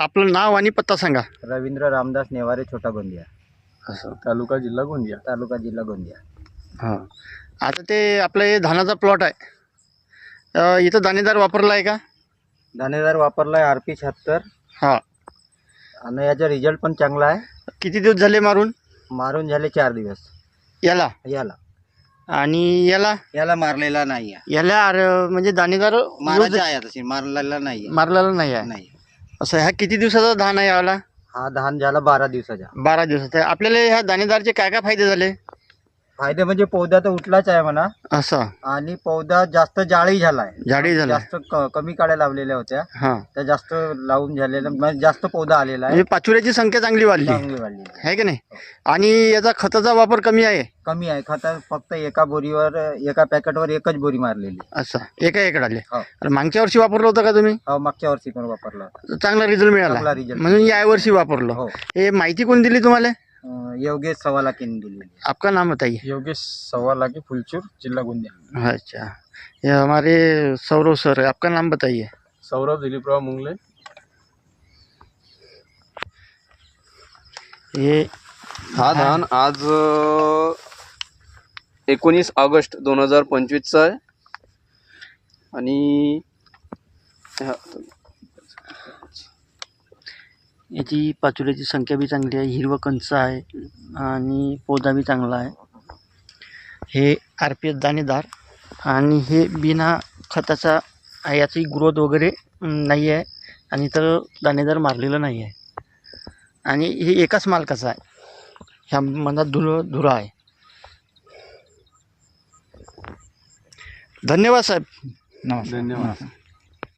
आपलं नाव आणि पत्ता सांगा. रवींद्र रामदास नेवारे छोटा गोंदिया. असं. तालुका जिल्हा गोंदिया. तालुका जिल्हा गोंदिया. हां. आता ते आपलं हे धानाचा प्लॉट आहे. अ, इथं दाणेदार वापरला आहे का? दाणेदार वापरलाय आर पी शहात्तर. हां. आणि याचा रिझल्ट पण चांगला आहे. किती दिवस झाले मारून? मारून झाले चार दिवस. याला? याला. आणि याला? याला मारलेला नाही आहे याला अर- म्हणजे दाणेदार मारायचा आहे तशी मारलेला नाही आहे. मारलेला नाही आहे नाही. असं ह्या किती दिवसाचा धान आहे याला? हा धान झाला बारा दिवसाचा. बारा दिवसाचा आपल्याला ह्या दाणेदारचे काय काय फायदे झाले? फायदे म्हणजे पौधा तर उठलाच आहे म्हणा. असं. आणि पौधा जास्त जाळी झालाय. जाडी झाला जास्त क- कमी काड्या लावलेल्या होत्या. हां. त्या जास्त लावून झालेल्या म्हणजे जास्त पौधा आलेला आहे. म्हणजे पाचुऱ्याची संख्या चांगली वाढली. चांगली वाढलेली आहे. की नाही? आणि याचा खताचा वापर कमी आहे? कमी आहे. खाता फक्त एका बोरीवर एका पॅकेटवर एकच बोरी मारलेली. असं. एका एकडाले हो. आणि मागच्या वर्षी वापरलं होतं का तुम्ही? हो मागच्या वर्षी पण वापरला. चांगला रिझल्ट मिळाला. चांगला result. म्हणून या वर्षी वापरलं. हो. हे माहिती कोण दिली तुम्हाला? अं, योगेश सव्वा लाखीने दिलेली आपका नाम बताइए। योगेश सव्वा लाखे फुलचूर जिल्हा गोंदिया. अच्छा. ये हमारे सौरव सर है आपका नाम बताइए। सौरभ दिलीपराव मुंगले। ये हा धान आज एकोणीस ऑगस्ट दोन हजार पंचवीसचा आहे. आणि हा- याची पाचुऱ्याची संख्या बी चांगली आहे. हिरवं कंच आहे आणि पौधा बी चांगला आहे. हे आर पी एस दाणेदार आणि हे बिना खताचा आहे. याची ग्रोथ वगैरे नाही आहे आणि तर दाणेदार मारलेलं नाही आहे. आणि हे एकाच मालकाचं आहे. ह्या मनात धुर धुरा आहे. धन्यवाद साहेब. धन्यवाद.